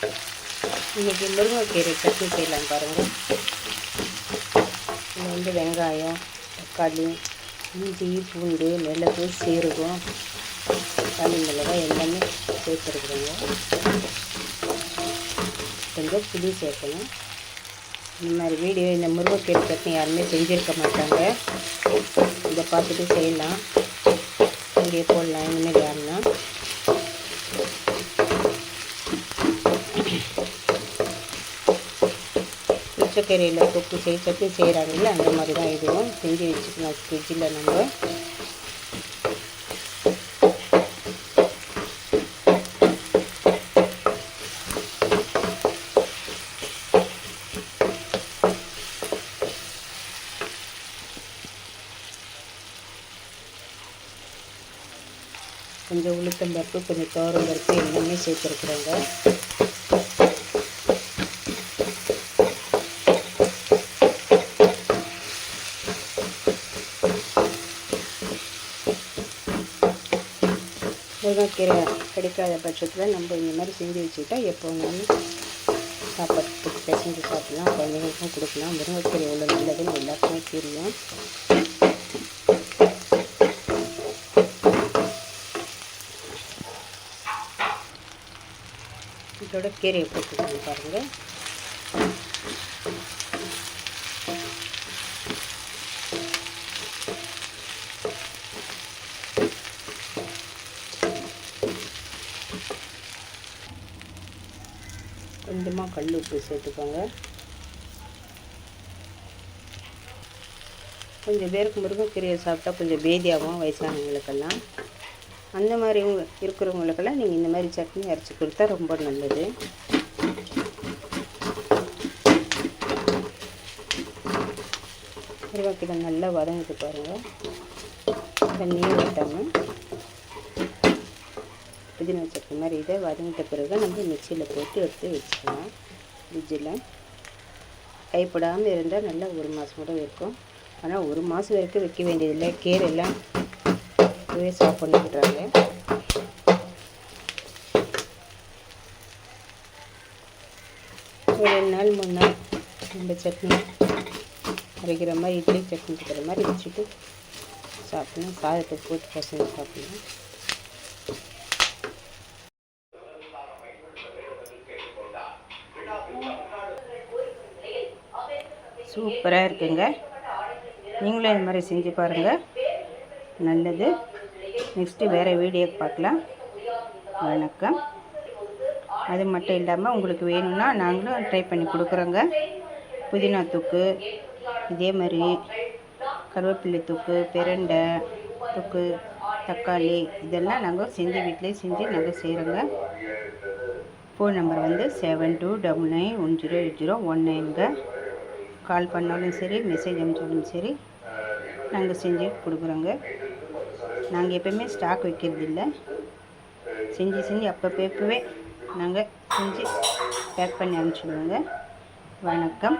இன்றைக்கி முருங்கைக்கீரை சட்னி செய்யலாம் பாருங்கள் இதில் வந்து வெங்காயம் தக்காளி இஞ்சி பூண்டு மிளகு சீரகம் தனி மிளகாய் எல்லாமே சேர்த்துருக்குறோங்க. கொஞ்சம் புளி சேர்க்கணும். இந்த மாதிரி வீடியோ இந்த முருங்கைக்கீரை சட்னி யாருமே செஞ்சுருக்க மாட்டாங்க. இதை பார்த்துட்டு செய்யலாம். இங்கே போடலாம் இனிமேல் யாருன்னா. பச்சைக்கீரையில் தொக்கு செய் சட்னி செய்கிறாங்கல்ல அந்த மாதிரி தான் இதுவும் செஞ்சு வச்சுக்கலாம் ஃப்ரிட்ஜில் நம்ம. கொஞ்சம் உளுத்தம்பருப்பு கொஞ்சம் துவரம் பருப்பு எல்லாமே சேர்த்துருக்குறோங்க. முருங்கைக்கீரை கிடைக்காத பட்சத்தில் நம்ம இந்த மாதிரி செஞ்சு வச்சுக்கிட்டா எப்போ வேணாலும் சாப்பாட்டுக்கு பிசைஞ்சு சாப்பிடலாம் குழந்தைங்களுக்கும் கொடுக்கலாம். முருங்கைக்கீரை எவ்வளோ நல்லதுன்னு எல்லாருக்குமே தெரியும். இதோட கீரையை போட்டுக்கணும் பாருங்கள் கொஞ்சமாக கல் உப்பு சேர்த்துக்கோங்க. கொஞ்சம் பேருக்கு முருங்கைக்கீரையை சாப்பிட்டா கொஞ்சம் பேதியாகும் வயசானவங்களுக்கெல்லாம் அந்த மாதிரி இருக்கிறவங்களுக்கெல்லாம் நீங்கள் இந்த மாதிரி சட்னி அரைச்சி கொடுத்தா ரொம்ப நல்லது. முருங்கைக்கீரை நல்லா வதங்கிட்டு பாருங்கள் தண்ணியும் ஊற்றாமல் புதினா சட்னி மாதிரி இதை வதங்கிட்ட பிறகு நம்ம மிக்சியில் போட்டு எடுத்து வச்சுக்கலாம். ஃப்ரிட்ஜில் கைப்படாமல் இருந்தால் நல்லா ஒரு மாதம் கூட இருக்கும் ஆனால் ஒரு மாதம் வரைக்கும் வைக்க வேண்டியதில்லை. கீரைலாம் இப்போவே ஸ்டாப் பண்ணிவிடுறாங்க ஒரு ரெண்டு நாள் மூணு நாள் நம்ம சட்னி அரைக்கிற மாதிரி இட்லி சட்னி இருக்கிற மாதிரி வச்சுட்டு சாப்பிடணும். சாதத்தை போட்டு பசங்க சாப்பிடணும். சூப்பராக இருக்குங்க. நீங்களும் இந்த மாதிரி செஞ்சு பாருங்கள் நல்லது. நெக்ஸ்ட்டு வேறு வீடியோ பார்க்கலாம். வணக்கம். அது மட்டும் இல்லாமல் உங்களுக்கு வேணும்னா நாங்களும் ட்ரை பண்ணி கொடுக்குறோங்க. புதினா தொக்கு இதே மாதிரி கருவேப்பிள்ளை தொக்கு பெருண்டை தொக்கு தக்காளி இதெல்லாம் நாங்கள் செஞ்சு வீட்டிலே செஞ்சு நாங்கள் செய்கிறோங்க ஃபோன் நம்பர் வந்து seven two double nine one zero eight zero one நைனுங்க கால் பண்ணாலும் சரி மெசேஜ் அனுப்பிச்சாலும் சரி நாங்கள் செஞ்சு கொடுக்குறோங்க. நாங்கள் எப்போயுமே ஸ்டாக் வைக்கிறது இல்லை. செஞ்சு செஞ்சு அப்பப்போ எப்போவே நாங்கள் செஞ்சு பேக் பண்ணி அனுப்பிச்சிடுவோங்க. வணக்கம்.